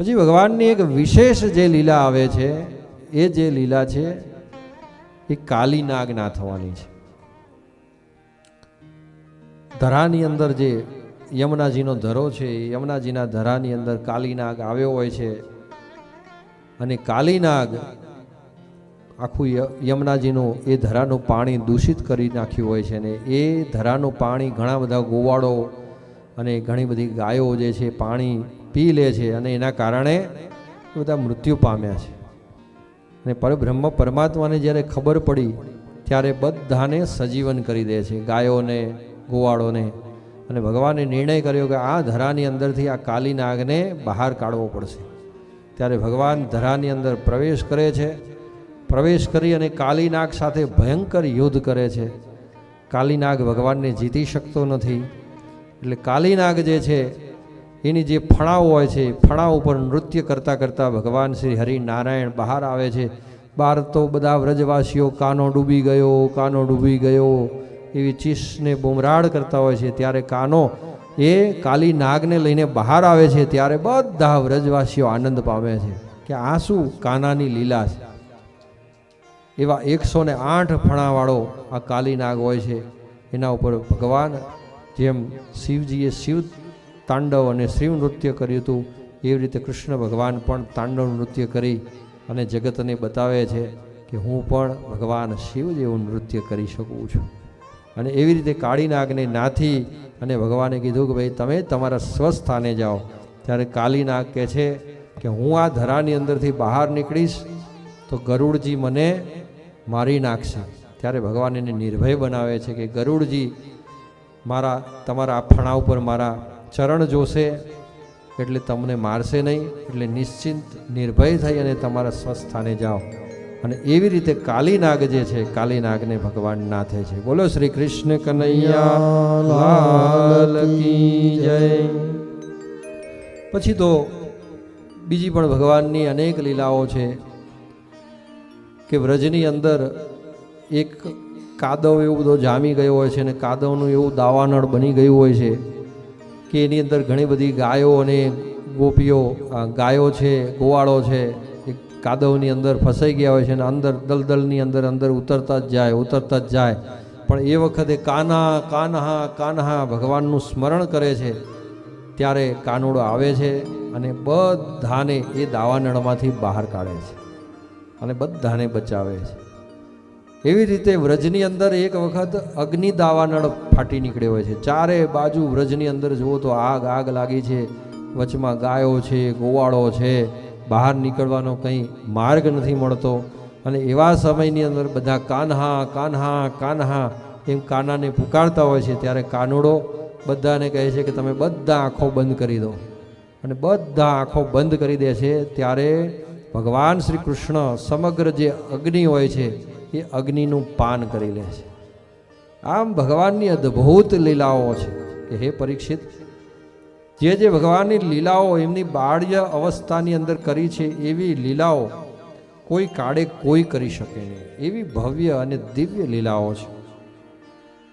પછી ભગવાનની એક વિશેષ જે લીલા આવે છે, એ જે લીલા છે, એ કાલી નાગ ના થવાની છે. ધરાની અંદર જે યમુનાજીનો ધરો છે યમુનાજીના ધરાની અંદર કાલી નાગ આવ્યો હોય છે. અને કાલી નાગ આખું યમુનાજીનું એ ધરાનું પાણી દૂષિત કરી નાખ્યું હોય છે ને એ ધરાનું પાણી ઘણા બધા ગોવાળો અને ઘણી બધી ગાયો જે છે, પાણી પી લે છે અને એના કારણે બધા મૃત્યુ પામ્યા છે. અને પરબ્રહ્મ પરમાત્માને જ્યારે ખબર પડી, ત્યારે બધાને સજીવન કરી દે છે, ગાયોને, ગોવાળોને. અને ભગવાને નિર્ણય કર્યો કે આ ધરાની અંદરથી આ કાલી નાગને બહાર કાઢવો પડશે. ત્યારે ભગવાન ધરાની અંદર પ્રવેશ કરે છે. પ્રવેશ કરી અને કાલી નાગ સાથે ભયંકર યુદ્ધ કરે છે. કાલી નાગ ભગવાનને જીતી શકતો નથી. એટલે કાલી નાગ જે છે એની જે ફણાઓ હોય છે ફળાઓ ઉપર નૃત્ય કરતાં કરતાં ભગવાન શ્રી હરિનારાયણ બહાર આવે છે. બહાર તો બધા વ્રજવાસીઓ કાનો ડૂબી ગયો, કાનો ડૂબી ગયો. એવી ચીસને બુમરાડ કરતા હોય છે. ત્યારે કાનો એ કાલી નાગને લઈને બહાર આવે છે. ત્યારે બધા વ્રજવાસીઓ આનંદ પામે છે કે આ શું કાનાની લીલા છે. એવા એકસો ને આઠ ફણાવાળો આ કાલી નાગ હોય છે. એના ઉપર ભગવાન જેમ શિવજીએ શિવ તાંડવ અને શિવ નૃત્ય કર્યું હતું. એવી રીતે કૃષ્ણ ભગવાન પણ તાંડવ નૃત્ય કરી અને જગતને બતાવે છે કે હું પણ ભગવાન શિવ જેવું નૃત્ય કરી શકું છું. અને એવી રીતે કાળી નાગને નાથી અને ભગવાને કીધું કે ભાઈ તમે તમારા સ્વસ્થાને જાઓ. ત્યારે કાળીનાગ કહે છે કે હું આ ધરાની અંદરથી બહાર નીકળીશ તો ગરુડજી મને મારી નાખશે. ત્યારે ભગવાન એને નિર્ભય બનાવે છે કે ગરુડજી મારા, તમારા આ ફણા ઉપર મારા ચરણ જોશે એટલે તમને મારશે નહીં, એટલે નિશ્ચિંત, નિર્ભય થઈ અને તમારા સ્વસ્થાને જાઓ. અને એવી રીતે કાલીનાગ જે છે, કાલીનાગને ભગવાન નાથે છે. બોલો શ્રી કૃષ્ણ કનૈયા, લાલ કી જય. પછી તો બીજી પણ ભગવાનની અનેક લીલાઓ છે કે વ્રજની અંદર એક કાદવ એવું બધો જામી ગયો હોય છે અને કાદવનું એવું દાવાનળ બની ગયું હોય છે. કે એની અંદર ઘણી બધી ગાયો અને ગોપીઓ ગાયો છે, ગોવાળો છે, એ કાદવની અંદર ફસાઈ ગયા હોય છે અને અંદર દલદલની અંદર અંદર ઉતરતા જ જાય, ઉતરતા જ જાય. પણ એ વખતે કાના, કાનહા કાનહા ભગવાનનું સ્મરણ કરે છે, ત્યારે કાનુડો આવે છે અને બધાને એ દાવાનળમાંથી બહાર કાઢે છે અને બધાને બચાવે છે. એવી રીતે વ્રજની અંદર એક વખત અગ્નિ દાવાનળ ફાટી નીકળ્યો હોય છે. ચારે બાજુ વ્રજની અંદર જુઓ તો આગ આગ લાગી છે. વચમાં ગાયો છે, ગોવાળો છે. બહાર નીકળવાનો કંઈ માર્ગ નથી મળતો. અને એવા સમયની અંદર બધા કાન્હા કાન્હા કાન્હા એમ કાનાને પુકારતા હોય છે. ત્યારે કાનુડો બધાને કહે છે કે તમે બધા આંખો બંધ કરી દો. અને બધા આંખો બંધ કરી દે છે. ત્યારે ભગવાન શ્રી કૃષ્ણ સમગ્ર જે અગ્નિ હોય છે એ અગ્નિનું પાન કરી લે છે. આમ ભગવાનની અદ્ભુત લીલાઓ છે કે હે પરીક્ષિત, જે જે ભગવાનની લીલાઓ એમની બાળ્ય અવસ્થાની અંદર કરી છે, એવી લીલાઓ કોઈ કાળે કોઈ કરી શકે નહીં. એવી ભવ્ય અને દિવ્ય લીલાઓ છે.